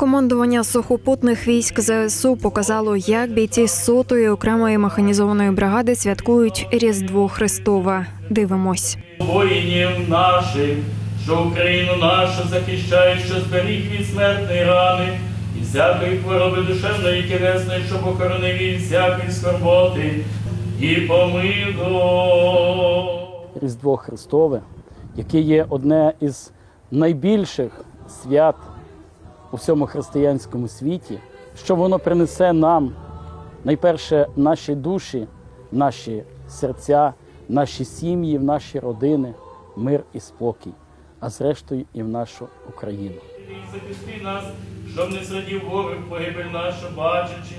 Командування сухопутних військ ЗСУ показало, як бійці сотої окремої механізованої бригади святкують Різдво Христове. Дивимось. воїнів наших, що Україну нашу захищають, що зберіг від смертної рани, і всякої хвороби душевної і тілесної, щоб охоронив від всякої скорботи, і помилуй. Різдво Христове, яке є одне із найбільших свят у всьому християнському світі, що воно принесе нам найперше наші душі, наші серця, наші сім'ї, в наші родини, мир і спокій, а зрештою і в нашу Україну. Захисти нас, щоб не зрадів ворог погибель нашу бачачи,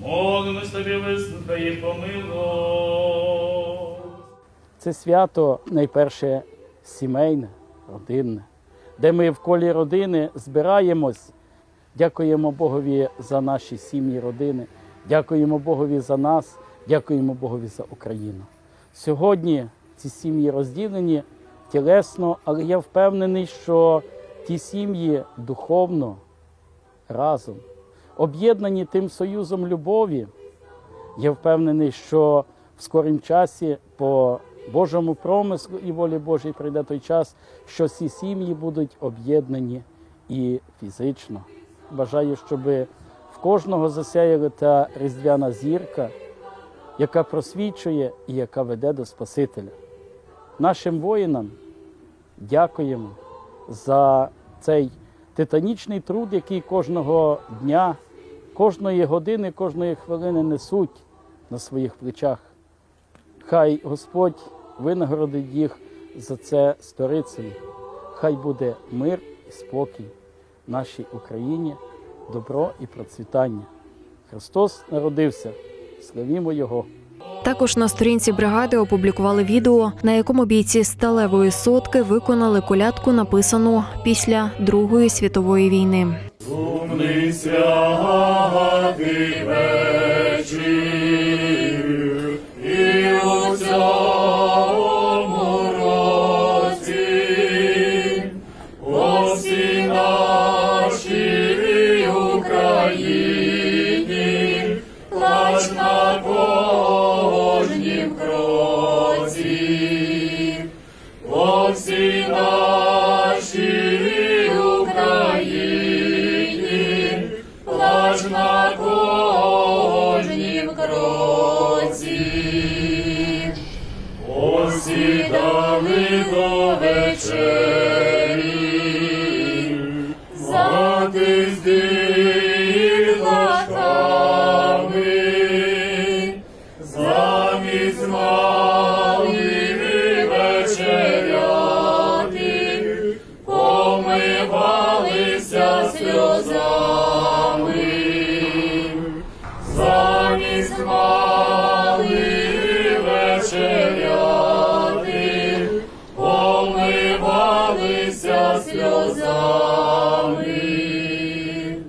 молимось тобі, вислухай і помилуй. Це свято найперше сімейне, родинне, де ми в колі родини збираємось, дякуємо Богові за наші сім'ї, родини, дякуємо Богові за нас, дякуємо Богові за Україну. Сьогодні ці сім'ї розділені тілесно, але я впевнений, що ті сім'ї духовно разом, об'єднані тим союзом любові, я впевнений, що в скорім часі по Божому промислу і волі Божій прийде той час, що всі сім'ї будуть об'єднані і фізично. Бажаю, щоб в кожного засяяла та різдвяна зірка, яка просвічує і яка веде до Спасителя. Нашим воїнам дякуємо за цей титанічний труд, який кожного дня, кожної години, кожної хвилини несуть на своїх плечах. Хай Господь винагородить їх за це сторицею. Хай буде мир і спокій нашій Україні, добро і процвітання. Христос народився, славімо Його! Також на сторінці бригади опублікували відео, на якому бійці сталевої сотки виконали колядку, написану після Другої світової війни. Умний всій нашій Україні плач на кожнім кроці. Осідали до вечері, затиздили is more.